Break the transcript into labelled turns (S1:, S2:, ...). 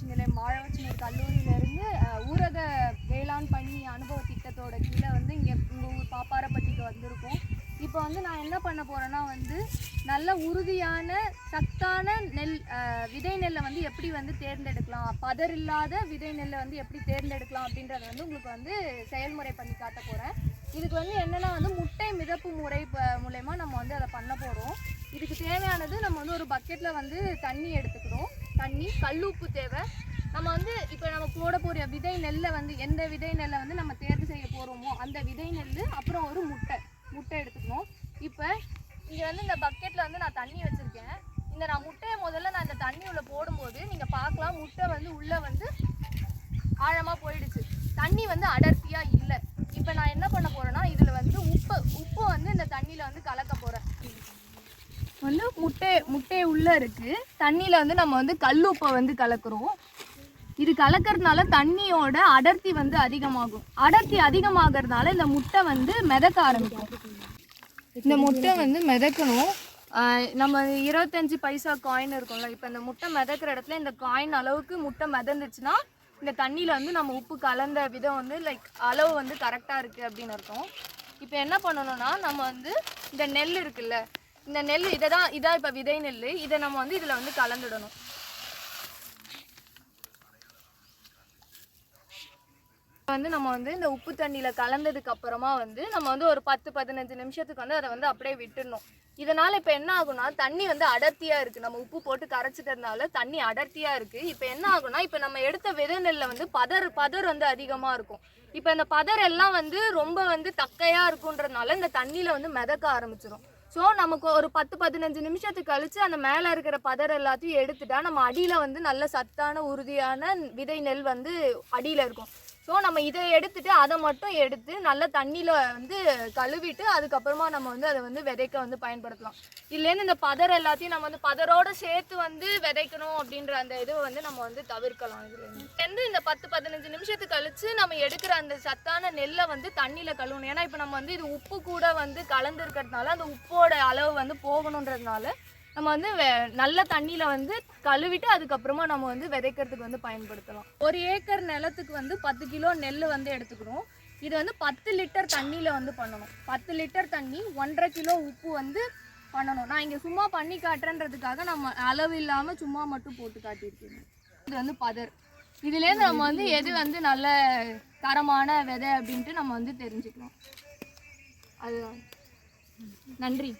S1: ஆராய்ச்சி நிலையம் வாழவச்சனூர் கல்லூரியிலேருந்து ஊரக வேளாண் பணி அனுபவ திட்டத்தோட கீழே வந்து இங்கே உங்கள் ஊர் பாப்பாரப்பட்டிக்கு வந்திருக்கோம். இப்போ வந்து நான் என்ன பண்ண போகிறேன்னா வந்து நல்ல உறுதியான சத்தான நெல் விதை நெல்லை வந்து எப்படி வந்து தேர்ந்தெடுக்கலாம்? பதர் இல்லாத விதை நெல்லை வந்து எப்படி தேர்ந்தெடுக்கலாம் அப்படின்றத வந்து உங்களுக்கு வந்து செயல்முறை பண்ணி காட்ட போகிறேன் இதுக்கு வந்து என்னென்னா வந்து முட்டை மிதப்பு முறை மூலயமா நம்ம வந்து அதை பண்ண போகிறோம் இதுக்கு தேவையானது நம்ம வந்து ஒரு பக்கெட்டில் வந்து தண்ணி எடுத்துக்கிறோம். தண்ணி கல்லுப்பு தேவை. நம்ம வந்து இப்போ நம்ம போட போகிற விதை நெல்லை வந்து எந்த விதை நெல்லை வந்து நம்ம தேர்வு செய்ய போகிறோமோ அந்த விதை நெல் அப்புறம் ஒரு முட்டை. முட்டை எடுத்துக்கணும். இப்போ இங்கே வந்து இந்த பக்கெட்டில் வந்து நான் தண்ணி வச்சுருக்கேன். இந்த நான் முட்டையை முதல்ல நான் இந்த தண்ணி உள்ளே போடும்போது நீங்கள் பார்க்கலாம் முட்டை வந்து உள்ளே வந்து ஆழமாக போயிடுச்சு. தண்ணி வந்து அடர்த்தியாக இல்லை. இப்போ நான் என்ன பண்ண போகிறேன்னா இதில் வந்து உப்பு உப்பு வந்து இந்த தண்ணியில் வந்து கலக்க வந்து முட்டை முட்டை உள்ளே இருக்குது தண்ணியில் வந்து நம்ம வந்து கல்லுப்பை வந்து கலக்குறோம். இது கலக்கிறதுனால தண்ணியோட அடர்த்தி வந்து அதிகமாகும். அடர்த்தி அதிகமாகிறதுனால இந்த முட்டை வந்து மிதக்க ஆரம்பிக்கும். இந்த முட்டை வந்து மிதக்கணும். நம்ம இருபத்தஞ்சி பைசா காயின் இருக்கும்ல இப்போ இந்த முட்டை மிதக்கிற இடத்துல இந்த காயின் அளவுக்கு முட்டை மிதந்துச்சுன்னா இந்த தண்ணியில் வந்து நம்ம உப்பு கலந்த விதம் வந்து லைக் அளவு வந்து கரெக்டாக இருக்குது அப்படின்னு அர்த்தம். இப்போ என்ன பண்ணணும்னா நம்ம வந்து இந்த நெல் இருக்குல்ல இந்த நெல் இதை தான் இதான் இப்போ விதை நெல் இதை நம்ம வந்து இதில் வந்து கலந்துடணும். வந்து நம்ம வந்து இந்த உப்பு தண்ணியில் கலந்ததுக்கு அப்புறமா வந்து நம்ம வந்து ஒரு பத்து பதினஞ்சு நிமிஷத்துக்கு வந்து அதை வந்து அப்படியே விட்டுடணும். இதனால் இப்போ என்ன ஆகும்னா தண்ணி வந்து அடர்த்தியாக இருக்குது நம்ம உப்பு போட்டு கரைச்சிட்டதுனால தண்ணி அடர்த்தியாக இருக்குது இப்போ என்ன ஆகும்னா இப்போ நம்ம எடுத்த விதை நெல்லில் வந்து பதர் பதர் வந்து அதிகமாக இருக்கும். இப்போ இந்த பதர் எல்லாம் வந்து ரொம்ப வந்து தக்கையாக இருக்குன்றதுனால இந்த தண்ணியில் வந்து மிதக்க ஆரம்பிச்சிடும் ஸோ நமக்கு ஒரு பத்து பதினஞ்சு நிமிஷத்துக்கு கழித்து அந்த மேலே இருக்கிற பதர் எல்லாத்தையும் எடுத்துட்டா நம்ம அடியில் வந்து நல்ல சத்தான உறுதியான விதை நெல் வந்து அடியில் இருக்கும். ஸோ நம்ம இதை எடுத்துட்டு அதை மட்டும் எடுத்து நல்லா தண்ணியில் வந்து கழுவிட்டு அதுக்கப்புறமா நம்ம வந்து அதை வந்து விதைக்க வந்து பயன்படுத்தலாம். இதுலேருந்து இந்த பதர் எல்லாத்தையும் நம்ம வந்து பதரோட சேர்த்து வந்து விதைக்கணும் அப்படின்ற அந்த இதை வந்து நம்ம வந்து தவிர்க்கலாம் இதுலேருந்து இந்த பத்து பதினஞ்சு நிமிஷத்துக்கு கழித்து நம்ம எடுக்கிற அந்த சத்தான நெல்லை வந்து தண்ணியில் கழுவணும். ஏன்னா இப்போ நம்ம வந்து இது உப்பு கூட வந்து கலந்துருக்கிறதுனால அந்த உப்போட அளவு வந்து போகணுன்றதுனால நம்ம வந்து வெ- நல்ல தண்ணியில் வந்து கழுவிட்டு அதுக்கப்புறமா நம்ம வந்து விதைக்கிறதுக்கு வந்து பயன்படுத்தலாம். ஒரு ஏக்கர் நிலத்துக்கு வந்து பத்து கிலோ நெல் வந்து எடுத்துக்கிறோம். இது வந்து பத்து லிட்டர் தண்ணியில் வந்து பண்ணணும். பத்து லிட்டர் தண்ணி ஒன்றரை கிலோ உப்பு வந்து பண்ணணும். நான் இங்கே சும்மா பண்ணி காட்டுறேன்றதுக்காக நம்ம அளவு இல்லாமல் சும்மா மட்டும் போட்டு காட்டியிருக்கேன். இது வந்து பதர். இதுலேருந்து நம்ம வந்து எது வந்து நல்ல தரமான விதை அப்படின்ட்டு நம்ம வந்து தெரிஞ்சுக்கலாம். அதுதான். நன்றி.